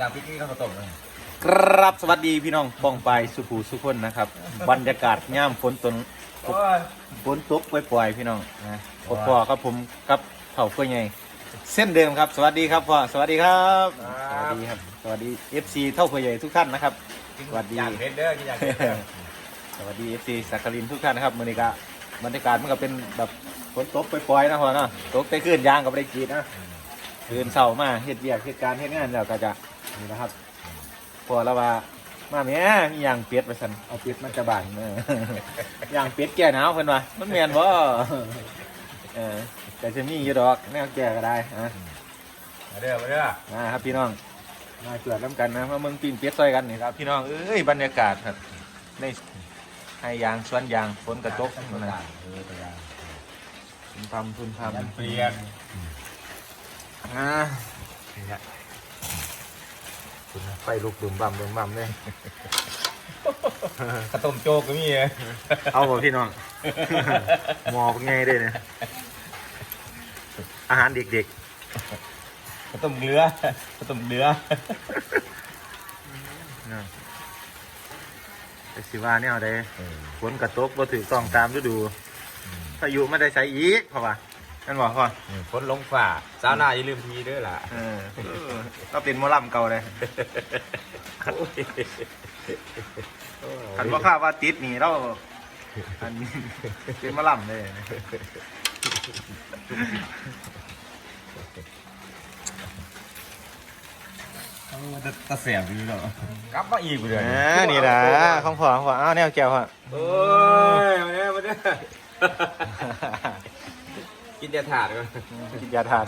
ดาวพริกนี่ต้องกระต้มเลยครับสวัสดีพี่น้องป้องไปายสุภูสุคนนะครับ บรรยากาศย่ามฝนตนโอ้ยฝนตกปล่อยๆพี่น้องนะพอพ่อครับผมกับเผ่าเพื่อไงเส้นเดิมครับ สวัสดีครับพ่อสวัสดีครับ สวัสดีครับสวัสดี FC เท่าเพื่อใหญ่ทุกท่านนะครับ สวัสดี อยากเห็นเด้อกินอยากเห็นเด้อสวัสดี FC สักกลินทุกท่านนะครับมือนี้กะบรรยากาศมันก็เป็นแบบฝนตกปล่อยๆนะพ่อเนาะตกแต่ขึ้นยางกับได้กรีดนะคืนเสาร์มาเฮ็ดเบียกเฮ็ดการเฮ็ดงานแล้วก็จะ นี่นะครับพอแล้วว่า มาแม่มีอย่างเป็ดไปสันเอาเป็ดมันจะบานเอออย่างเป็ดแก่หนาวเพิ่นว่ามันแม่นบ่เออแต่จะมีอยู่ดอกแนวแก่ก็ได้อะมาเด้อมาเด้อนะครับพี่น้องมาเกิดน้ำกันนะมาเมืองปีนเป็ดซอยกันนี่ครับ พี่น้องเอ้ยบรรยากาศครับในให้ยางสวนยางฝนกระตกตัวนะด่างเออตัวด่างพุ่มพำพุ่มพยันเปลี่ยนำอ่า นี่ฮะคุณไฟลุกดุมบั่มดุมบั่มเลยกระต้มโจกก็มีเลยเอาบ่พี่น้องหมอกไงได้เนี่ยอาหารเด็กกระต้มเนื้อกระต้มเนื้อๆนะแต่สิว่าเนี่ยเอาได้ฝนกระตกบ่ถือต้องตามฤดูพายุไม่ได้ใช้อีกเพราะว่า นั่นบอกพ่อฝนลงฝ่าสาวหน้าอย่าลืมทีเด้อล่ะเออเราเป็นหมอลำเก่าเลยขันว่าข้าว่าติดนี่เราอันเป็นหมอลำเลยตะเสียบอยู่เนาะกลับมาอีกเดือนอ่านี่ล่ะของพ่อของพ่ออ้าวแนวแก้วพ่อโอ้ยมาเด้อมาเด้อ กินยาถาดก่อนกินยาทาน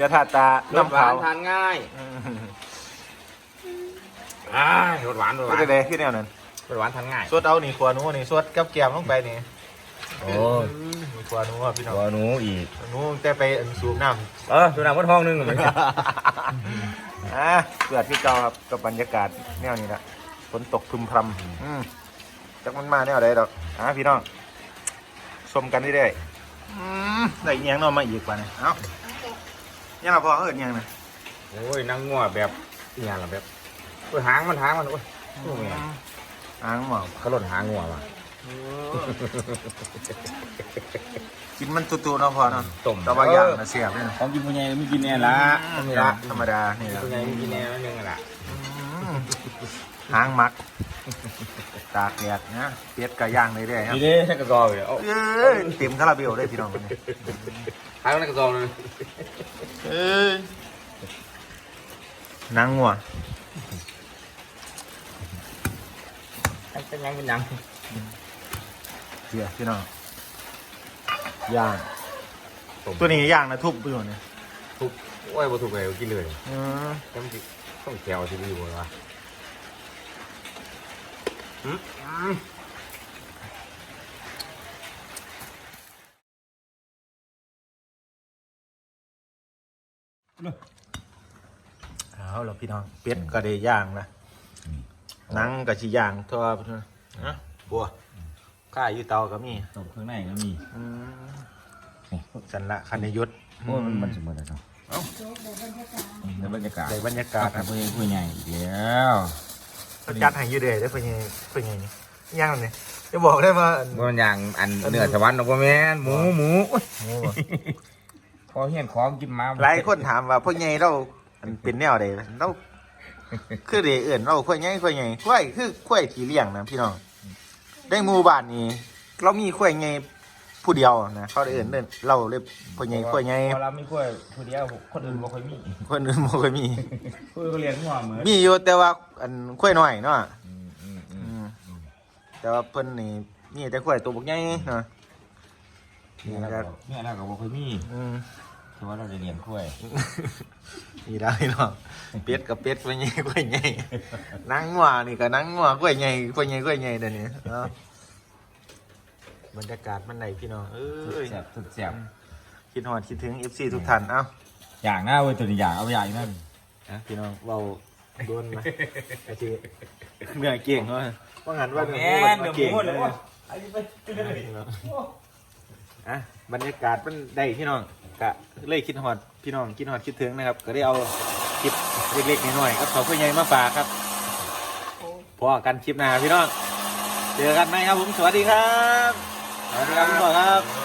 ยาทานตารสน้ำหวาขาวนทานง่ายอืมอ้ายรสหวานรสหก็วานจะได้ขึ้นแนวนั้นรสหวานทานง่ายสวดเอานี่ขวานูนี่สวดกับแก้มลงไปนี่โอ้มีขวานูอะพี่น้องตัวหนูอีกหนูแต่ไปอันสูบน้ำเออตัวหนังบนห้องนึงเหมือนกันอะเกิดที่เก่าครับกับบรรยากาศแนวนี้ละฝนตกพึมพรำอืมจักมันมาแนวใดดอกอะพี่น้องชมกันเรื่อยๆ อืมได้อิหยังเนอมาอีกกว่านี่เอ้ายังละพอเอิญยังนะโอ้ยนางงัวแบบอีหยังล่ะแบบโอ้ยหางมันหางมันโอ้ยโอ้ยอ้างหมอกเขาหล่นหางงัวว่ะกินมันตุ่ๆเนาะพอเนาะต้มแตะว่าอย่างนะเสียบเลยนะของกินผู้ใหญ่ไม่กินแน่ละอืมนี่นี่ละละธรรมดานี่ละผู้ใหญ่ไม่กินแน่นั่นนึงละอืม หางมัก ตากแดดนะเป็ดกะย่างเรื่อยๆครับนี่เด้ใช้กระกอบเลยโอ้เอ้ยเต็มคาราเบลได้พี่น้องคนนี้หางมันกระกอบเลยเอ้ยนางงัวเป็นยังเป็นยังเดี๋ยวพี่น้องย่างต้มตัวนี้ย่างนะทุบไปหมดเนี่ยทุกโอ้ยบ่ถูกเลยกินเลยอืมจำจิต้องแกวที่ดีกว่าวะอืมอืม เอาแล้วพี่น้องเป็ดก็ได้ย่างนะหนังก็ชิย่างทั่วนะบัวข้าอยู่เตาก็มีต้มข้างในก็มีอืมสันละคันในยุทธโอ้ยมันมันสมบูรณ์แล้วเนาะในบรรยากาศในบรรยากาศกับผู้ใหญ่ผู้ใหญ่อีกแล้ว มันจัดให้อยืดเดยได้เป็นไงเป็นไงนี่ย่างเนี่ยจะบอกได้ว่าอันมันอย่างอันเนื้อสวรรค์นกว่าแม่นหมูหมูโอ้ยโอ้พอเห็นของกินมาหลายคนถามว่าพ่อใหญ่เราอันเป็นแนวใดเราคือเดเอื่นเราข่อยใหญ่ข่อยใหญ่ข่อยคือข่อยที่เลี้ยงนะพี่น้องได้หมู่บ้านนี้ เรามีข่อยใหญ่ ผู้เดียวนะเขาได้เอื่นเดินเราเลยพ่อใหญ่ข่อยใหญ่พอเรามีกล้วยผู้เดียวคนอื่นบ่ค่อยมีคนอื่นบ่ค่อยมีผู้อื่นก็เรียนหัวเหมือนมีอยู่แต่ว่าอันข่อยน้อยเนาะอืมอืมอือืมมแต่ว่าเพิ่นนี่มีแต่ข่อยตัวบักใหญ่เนาะนี่แล้วก็เนี่ยเราก็บ่ค่อยมีอืมเพราะว่าเราจะเรียนกล้วยมีได้เนาะเป็ดกับเป็ดกล้วยใหญ่กล้วยใหญ่นังงัวนี่ก็นังงัวกล้วยใหญ่กล้วยใหญ่กล้วยใหญ่เดี๋ยวนี้เนาะ บรรยากาศมันไหนพี่น้องเอ้ยแซ่บสุดแซ่บคิดฮอดคิดถึง FC ทุกท่านเอ้าอย่างหน้าเว้ยตัวนี้อย่างเอาไปอย่างนั่นนะพี่น้องเว้าโดนนะไอ้ที่เหนื่อยเก่งเนาะว่างั้นว่าแมเนื้อหมูนเดี๋ยวมันหมูเลยเก่งโอ้นะยไอ้นี่ไปอะบรรยากาศมันได้พี่น้องกะเลยคิดฮอดพี่น้องคิดฮอดคิดถึงนะครับ ก็ได้เอาคลิปเล็กๆน้อยๆก็ขอเพื่อนใหญ่มาฝากครับพอกันคลิปหน้าพี่น้องเจอกันไหมครับผมสวัสดีครับ ขอบคุณครับ